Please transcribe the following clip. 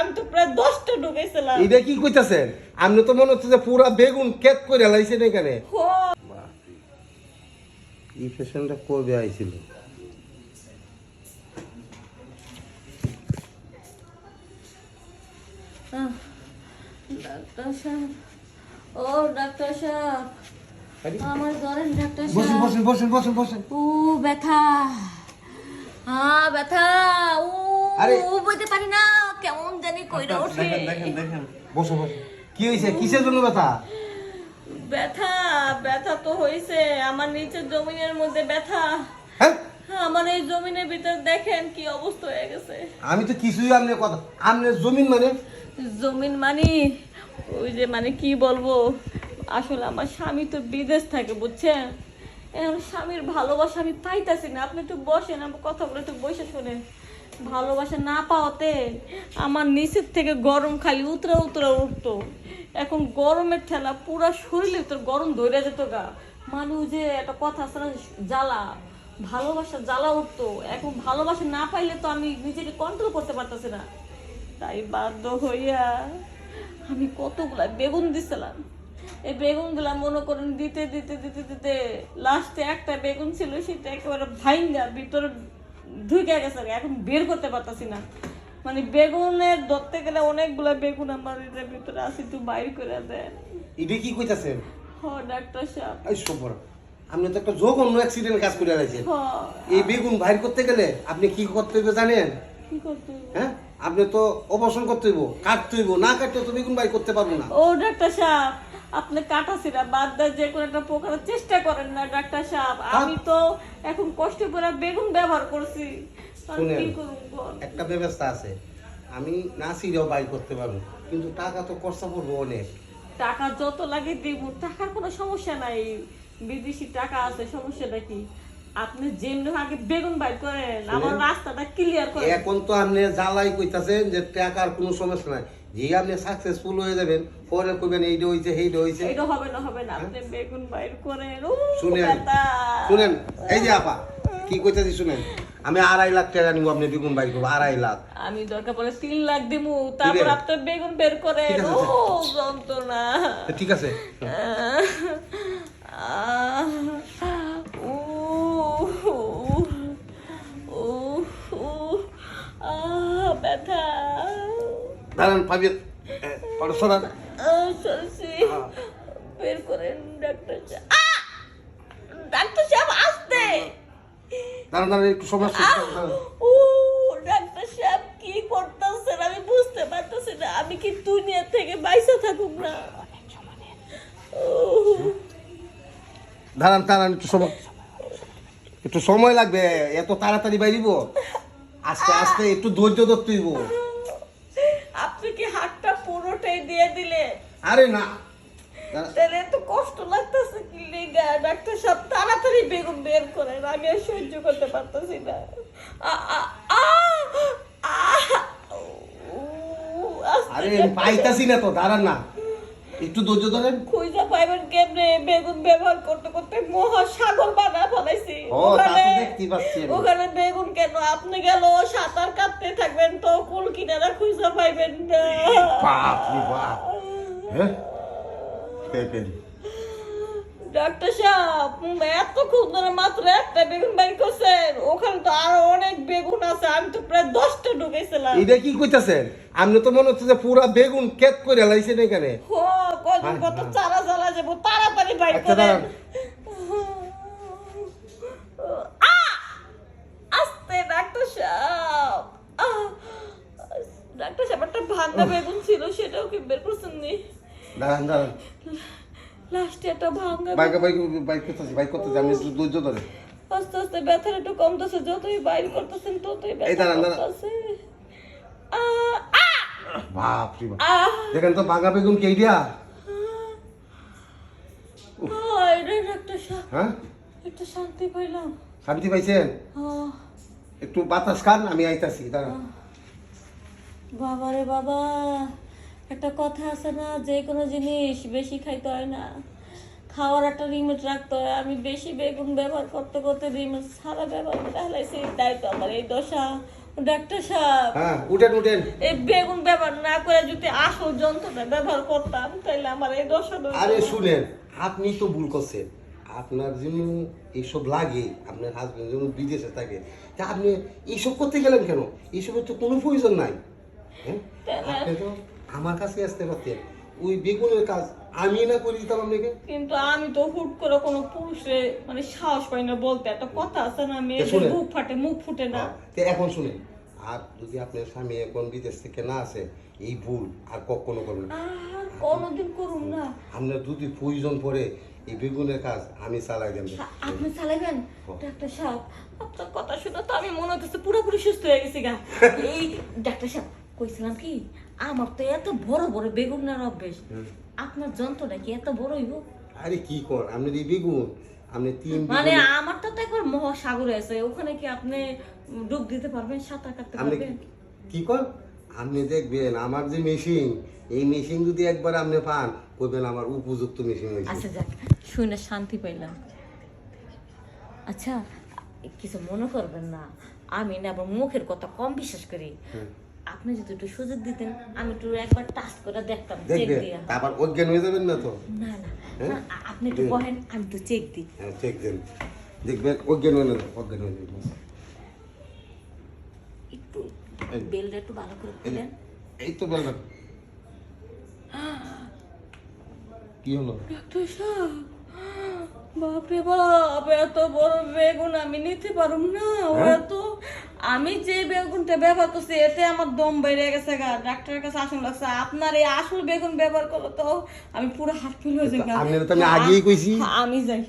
আমি তো প্রায় দশটা ঢুকেছিলাম এটা কি কইতাছেন? আপনি তো মনে হচ্ছে যে পুরা বেগুন কেত করে লাইছেন এখানে। এই পেশেন্টটা কবে আইছিল? ডাক্তার সাহেব। ও ডাক্তার সাহেব। আমার ধরেন ডাক্তার সাহেব। বসেন বসেন বসেন বসেন। ও ব্যথা। হ্যাঁ ব্যথা। ও বলতে পারি না। কেমন জানি কইরা ওঠে দেখেন দেখেন দেখেন। বসো বসো। কি হয়েছে কিসের জন্য ব্যথা? ব্যথা ব্যথা তো হইছে। আমার নিচের জমিনের মধ্যে ব্যথা। হ্যাঁ? আমার এই জমিনের ভিতর দেখেন কি অবস্থা হয়ে গেছে। আমি তো কিছুই কথা জমিন মানে? জমিন মানে ওই যে মানে কি বলব? আসলে আমার স্বামী তো বিদেশ থাকে বুঝছেন? এখন স্বামীর ভালোবাসা আমি পাইতাছি না। আপনি একটু বসেন আমার কথাগুলো একটু বসে শোনেন। ভালোবাসা না পাওয়াতে আমার নিচের থেকে গরম খালি উতরা উতরা উঠতো। এখন গরমের ঠেলা পুরা শরীরে তোর গরম ধরে যেত গা। মানুষ যে একটা কথা আছে জ্বালা, ভালোবাসা জ্বালা উঠতো। এখন ভালোবাসা না পাইলে তো আমি নিজেকে কন্ট্রোল করতে পারতেছি না। তাই বাধ্য হইয়া আমি কতগুলা বেগুন দিছিলাম। এই বেগুনগুলা মনে করেন দিতে দিতে দিতে দিতে লাস্টে একটা বেগুন ছিল, সেটা একেবারে ভাইঙ্গা ভিতরে ঢুকে গেছে এখন বের করতে পারতাছি না। মানে বেগুনের ধরতে গেলে অনেকগুলা বেগুন আমার এটার ভিতরে আছে একটু বাইর করে দেন এটা কি কইতাছেন হ ডাক্তার সাহেব। এই সবর আপনি তো একটা যোগ অন্য অ্যাক্সিডেন্ট কাজ করে আলাইছেন হ। এই বেগুন বাইর করতে গেলে আপনি কি করতে হবে জানেন? কি করতে? হ্যাঁ? আপনি তো অপারেশন করতে হইব কাটতে হইব না কাটতে তো বেগুন বাইর করতে পারব না। ও ডাক্তার সাহেব। আপনি কাটাছিরা বাদ দেয় যে কোনো একটা প্রকারের চেষ্টা করেন না ডাক্তার সাহেব। আমি তো এখন কষ্ট করে বেগুন ব্যবহার করছি? একটা ব্যবস্থা আছে। আমি না সিরাও বাই করতে পারব কিন্তু টাকা তো খরচা পড়ব অনেক। টাকা যত লাগে দিব টাকার কোনো সমস্যা নাই। বিদেশি টাকা আছে সমস্যাটা কি? আপনি যেমনি আগে বেগুন বাইর করেন আমার রাস্তাটা ক্লিয়ার করেন। এখন তো আপনি জ্বালাই কইতাছেন যে টাকার কোনো সমস্যা নাই। যে আপনি সাকসেসফুল হয়ে যাবেন পরে কইবেন এইটা হইছে সেইটা হইছে। এটা হবে না হবে না। আপনি বেগুন বাইর করেন। শুনেন শুনেন। এই যে আপা কি কইতাছি শুনেন? আমি আড়াই লাখ টাকা নিব আপনি বেগুন বাইর করব আড়াই লাখ। আমি দরকার পড়লে তিন লাখ দিমু তারপর আপনার বেগুন বের করে ও যন্ত্রণা। ঠিক আছে। দাঁড়ান পাবি সরান। বের করেন ডাক্তার ডাক্তার সাহেব আসতে। দাঁড়ান দাঁড়ান একটু সমস্যা ও ডাক্তার সাহেব কি করতেছেন? আমি বুঝতে পারতেছি না। আমি কি দুনিয়া থেকে বাইসা থাকুক না? দাঁড়ান দাঁড়ান একটু সময়। একটু সময় লাগবে এত তাড়াতাড়ি বাইরিব? আস্তে আস্তে একটু ধৈর্য ধরতে হইব আপনি কি হাতটা পুরোটাই দিয়ে দিলে আরে না। তাহলে এত কষ্ট লাগতেছে কি লেগা? ডাক্তার সাহেব তাড়াতাড়ি বেগুন বের করেন আমি আর সহ্য করতে পারতেছি না। আরে পাইতাছি না তো দাঁড়ান না। একটু ধৈর্য ধরেন। খুঁজা পাইবেন কেমনে? বেগুন ব্যবহার করতে করতে মহা সাগর বানা ফলাইছি। ওখানে বেগুন কেন? আপনি গেল সাঁতার কাটতে থাকবেন তো কুল কিনারা খুঁজা পাইবেন না। বাপ বাপ। হ্যাঁ? ডাক্তার সাহেব এতক্ষণ ধরে মাত্র একটা বেগুন বের করছেন। ওখানে তো আরও অনেক বেগুন আছে আমি তো প্রায় দশটা ঢুকেছিলাম। এটা কি কইতাছেন? আপনি তো মনে হচ্ছে যে পুরা বেগুন কেত করে লাইছেন এখানে। কত হ্যাঁ, হ্যাঁ। চারা চালা যাব তাড়াতাড়ি বাইর আচ্ছা, করেন আস্তে ডাক্তার সাহেব। ডাক্তার সাহেব একটা ভাঙ্গা বেগুন ছিল সেটাও কি বের করছেন নি দাঁড়ান দাঁড়ান। লাস্টে একটা ভাঙ্গা বাইক বাইক বাইক করতেছি বাইক করতেছি আমি ধৈর্য ধরে আস্তে আস্তে ব্যথার একটু কমতেছে যতই বাইর করতেছেন ততই এই দাঁড়ান, দাঁড়ান। বাপ রে বাপ। দেখেন তো ভাঙা বেগুন কে দিয়া? হায় হ্যাঁ? একটু শান্তি পাইলাম। শান্তি পাইছেন! একটু বাতাস খান আমি আইতাছি দাঁড়ান। বাবা রে বাবা। একটা কথা আছে না যে কোনো জিনিস বেশি খাইতে হয় না। খাওয়ার একটা লিমিট রাখতে হয়। আমি বেশি বেগুন ব্যবহার করতে করতে লিমিট সারা ব্যবহার করে হেলাইছি তাই তো আমার এই দশা। ডাক্তার সাহেব হ্যাঁ উঠেন উঠেন। এই বেগুন ব্যবহার না করে যদি আসল যন্ত্রটা ব্যবহার করতাম তাহলে আমার এই দশা আরে শুনেন আপনি তো ভুল করছেন। আপনার জন্য এইসব লাগে আপনার হাজবেন্ড যেন বিদেশে থাকে। তা আপনি এইসব করতে গেলেন কেন? এইসবের তো কোনো প্রয়োজন নাই। হ্যাঁ? আপনি তো আমার কাছে আসতে পারতেন ওই বেগুনের কাজ আমি না করে দিতাম আপনাকে কিন্তু আমি তো হুট করে কোনো পুরুষে মানে সাহস পাই না বলতে। একটা কথা আছে না মেয়েদের মুখ ফাটে মুখ ফুটে না। তো এখন শুনেন। আর যদি আপনার স্বামী এখন বিদেশ থেকে না আসে এই ভুল আর কখনো করবেন কোনোদিন করুন না। আপনার যদি প্রয়োজন পড়ে এই বেগুনের কাজ আমি চালাই দেব। আপনি চালাবেন হ্যাঁ। ডাক্তার সাহেব আপনার কথা শুনে তো আমি মনে হচ্ছে পুরোপুরি সুস্থ হয়ে গেছি গা। এই ডাক্তার সাহেব কইছিলাম কি আমার তো এত বড় বড় বেগুন নেওয়ার অভ্যেস আপনার যন্ত্রটা কি এত বড় হইব? আরে কি কর আপনার এই বেগুন আপনি তিন মানে আমার তো একবার মহাসাগর আছে ওখানে কি আপনি ডুব দিতে পারবেন সাঁতার কাটতে আপনি পারবেন? কি কর আপনি দেখবেন আমার যে মেশিন এই মেশিন যদি একবার আপনি পান করবেন আমার উপযুক্ত মেশিন হয়েছে আচ্ছা যাক শুনে শান্তি পাইলাম। আচ্ছা কিছু মনে করবেন না আমি না আবার মুখের কথা কম বিশ্বাস করি। আপনি যদি একটু সুযোগ দিতেন আমি একটু একবার টাচ করে দেখতাম চেক দিয়া। অজ্ঞান হয়ে যাবেন না তো? না না। হ্যাঁ? আপনি একটু বহেন আমি তো চেক দিই। হ্যাঁ চেক দেন। দেখবেন অজ্ঞান হয়ে অজ্ঞান হয়ে একটু বেলটা একটু ভালো করে দিলেন এই তো বললাম কি হলো? ডাক্তার সাহেব বাপরে বাপ এত বড় বেগুন আমি নিতে পারুম না। ও এত আমি যে বেগুনটা ব্যবহার করছি এতে আমার দম বেড়ে গেছে গা। ডাক্তারের কাছে আসুন লাগছে। আপনার এই আসল বেগুন ব্যবহার করলে তো আমি পুরো হাত ফিল হয়ে যাই আমি আগেই কইছি। আমি যাই।